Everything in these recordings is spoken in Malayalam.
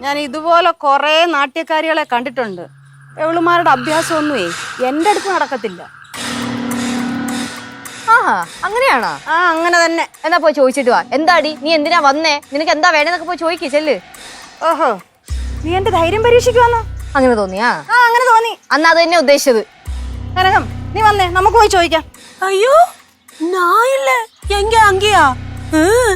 ഞാൻ ഇതുപോലെ കുറേ നാട്യക്കാരികളെ കണ്ടിട്ടുണ്ട് എവളുമാരുടെ അഭ്യാസമൊന്നുമേ എൻ്റെ അടുത്ത് നടക്കത്തില്ല ആഹാ അങ്ങനെയാണോ ആ അങ്ങനെ തന്നെ എന്നാ പോയി ചോദിച്ചിട്ട് വാ എന്താടി നീ എന്തിനാ വന്നേ നിനക്ക് എന്താ വേണമെന്നൊക്കെ പോയി ചോദിക്ക് ചെല്ല് ഓഹോ നീ എൻ്റെ ധൈര്യം പരീക്ഷിക്കുവാന്നോ അങ്ങനെ തോന്നിയാ ആ അങ്ങനെ തോന്നി അന്ന് അത് തന്നെ ഉദ്ദേശിച്ചത് കനകം നീ വന്നേ നമുക്ക് പോയി ചോദിക്കാം ஐயோ நான் இல்ல எங்க அங்கேயா ஹம்,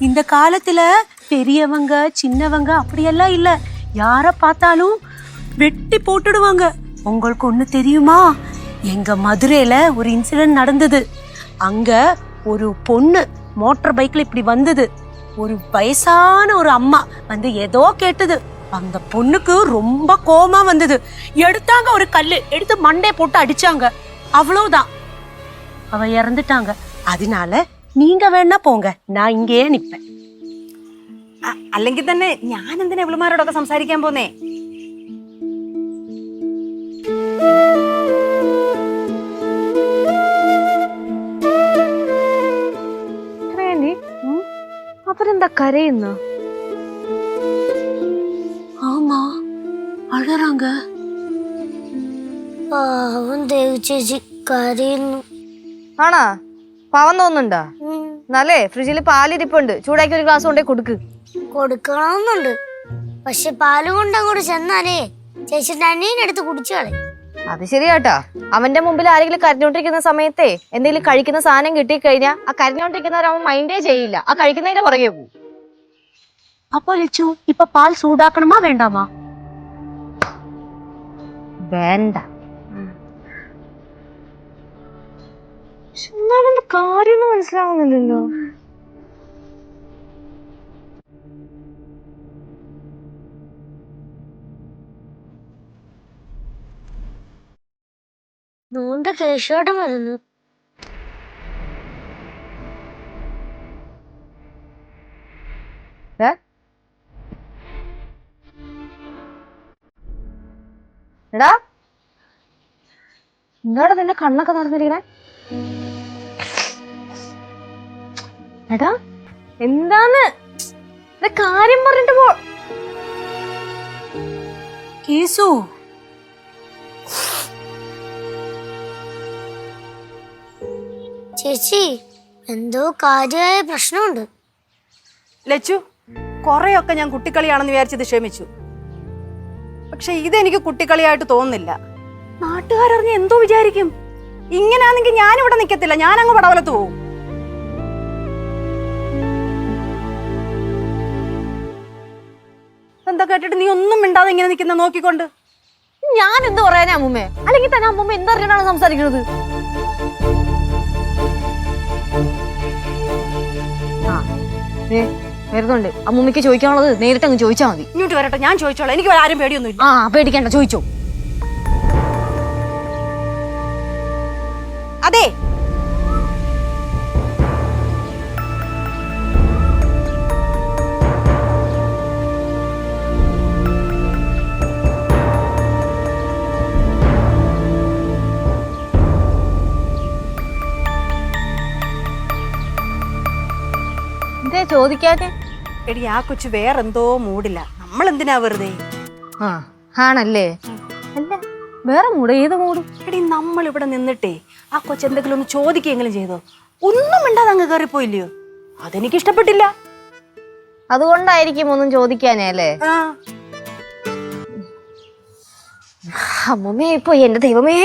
இந்த காலத்துல பெரியவங்க சின்னவங்க அப்படியெல்லாம் இல்ல. யார பார்த்தாலும் வெட்டி போட்டுடுவாங்க. உங்களுக்கு ஒன்று தெரியுமா? எங்க மதுரையில ஒரு இன்சிடென்ட் நடந்தது. அங்க ஒரு பொண்ணு மோட்டார் பைக்ல இப்படி வந்தது. ஒரு வயசான ஒரு அம்மா வந்து ஏதோ கேட்டது. அந்த பொண்ணுக்கு ரொம்ப கோமா வந்தது. எடுத்தாங்க ஒரு கல் எடுத்து மண்டே போட்டு அடிச்சாங்க. அவ்வளவுதான். அவ இறந்துட்டாங்க. அதனால நீங்க வேணா போங்க. நான் இங்கேயே நிப்பேன். അല്ലെങ്കിൽ തന്നെ ഞാൻ എന്തിനാ എവളുമാരോടൊക്കെ സംസാരിക്കാൻ പോന്നേ അവരെന്താ കരയുന്നു ஆமா அழறாங்க പാവം ദേവി ചേച്ചി കരയുന്നു ആണാ പാവം തോന്നുന്നുണ്ടാ എന്നാലേ ഫ്രിഡ്ജിൽ പാലിരിപ്പുണ്ട് ചൂടാക്കി ഒരു ഗ്ലാസ് കൊണ്ടേ കൊടുക്ക് കൊടുക്കണമെന്നുണ്ട്. പക്ഷെ പാൽ കൊണ്ടങ്ങോട്ട് ചെന്നാലേ ചേച്ചി അനിയനെടുത്ത് കുടിച്ചു കളയും. അത് ശരിയാട്ടോ. അവന്റെ മുമ്പിൽ ആരെങ്കിലും കരഞ്ഞോണ്ടിരിക്കുന്ന സമയത്തെ എന്തെങ്കിലും കഴിക്കുന്ന സാധനം കിട്ടി കഴിഞ്ഞാൽ ആ കരഞ്ഞോണ്ടിരിക്കുന്നവരവൻ മൈൻഡേ ചെയ്യില്ല. ആ കഴിക്കുന്നതിന്റെ പുറകെ പോകും അപ്പൊ ലിച്ചു ഇപ്പൊ പാൽ ചൂടാക്കണമാ വേണ്ടാമാ? വേണ്ട. കാര്യൊന്നും മനസ്സിലാവുന്നില്ലല്ലോ. നൂണ്ട കേശോട്ടം വരുന്നു. ഏ? എടാ ഇങ്ങോട്ട് നിന്റെ കണ്ണൊക്കെ നടന്നിരിക്കണേ. എടാ എന്താന്ന്? ഇത് കാര്യം പറഞ്ഞിട്ട് പോ கேசு ചേച്ചി എന്തോ കാര്യമായ പ്രശ്നമുണ്ട്. ലച്ചു കുറെയൊക്കെ ഞാൻ കുട്ടിക്കളിയാണെന്ന് വിചാരിച്ചത് ക്ഷമിച്ചു. പക്ഷെ ഇതെനിക്ക് കുട്ടിക്കളിയായിട്ട് തോന്നുന്നില്ല. നാട്ടുകാരറിഞ്ഞ എന്തോ വിചാരിക്കും. ഇങ്ങനാണെങ്കിൽ ഞാനിവിടെ നിൽക്കത്തില്ല ഞാനങ്ങ് അങ്ങ് പടവലത്ത് പോവും. എന്താ കേട്ടിട്ട് നീ ഒന്നും മിണ്ടാതെ ഇങ്ങനെ നിൽക്കുന്ന നോക്കിക്കൊണ്ട്? ഞാൻ എന്ത് പറയാനാ അമ്മൂമ്മേ? അല്ലെങ്കിൽ തന്നെ അമ്മൂമ്മ എന്തറിഞ്ഞാണ് സംസാരിക്കുന്നത്? വരുന്നുണ്ട് അമ്മൂമ്മയ്ക്ക് ചോദിക്കാനുള്ളത് നേരിട്ട് അങ്ങ് ചോദിച്ചാൽ മതി. ഇങ്ങോട്ട് വരട്ടെ ഞാൻ ചോദിച്ചോളാം. എനിക്ക് ആരും പേടിയൊന്നുമില്ല. ആ പേടിക്കണ്ട ചോദിച്ചോ. അതെ ചോദിക്കാതെ എടി ആ കൊച്ചു വേറെന്തോ മൂടില്ല. നമ്മൾ എന്തിനാ വെറുതെ? ആ ആണല്ലേ? അല്ല വേറെ മൂട് ഏത് മൂടും? എടി നമ്മൾ ഇവിടെ നിന്നിട്ടേ ആ കൊച്ചു എന്തെങ്കിലും ഒന്ന് ചോദിക്കെങ്കിലും ചെയ്തോ? ഒന്നും മിണ്ടാതെ അങ്ങ് കയറിപ്പോയില്ലയോ അതെനിക്ക് ഇഷ്ടപ്പെട്ടില്ല അതുകൊണ്ടായിരിക്കും ഒന്നും ചോദിക്കാനേ അല്ലേ? ആ. അമ്മമ്മേ ഇപ്പൊ എന്റെ ദൈവമേ.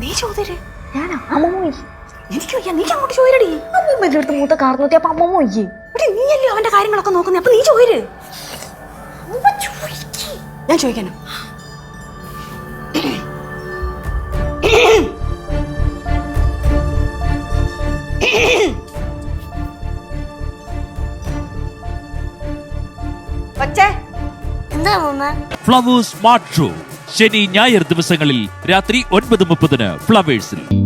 നീ ചോദ്യര് ഞാനാ? അമ്മമ്മ പോയി അവന്റെ കാര്യങ്ങളൊക്കെ നോക്കുന്നേ? അപ്പൊ നീ ചോദിര് ഞാൻ ചോദിക്കാനോ? Flowers Mart show. ശനി ഞായർ ദിവസങ്ങളിൽ രാത്രി ഒൻപത് മുപ്പതിന് ഫ്ലവേഴ്സിൽ.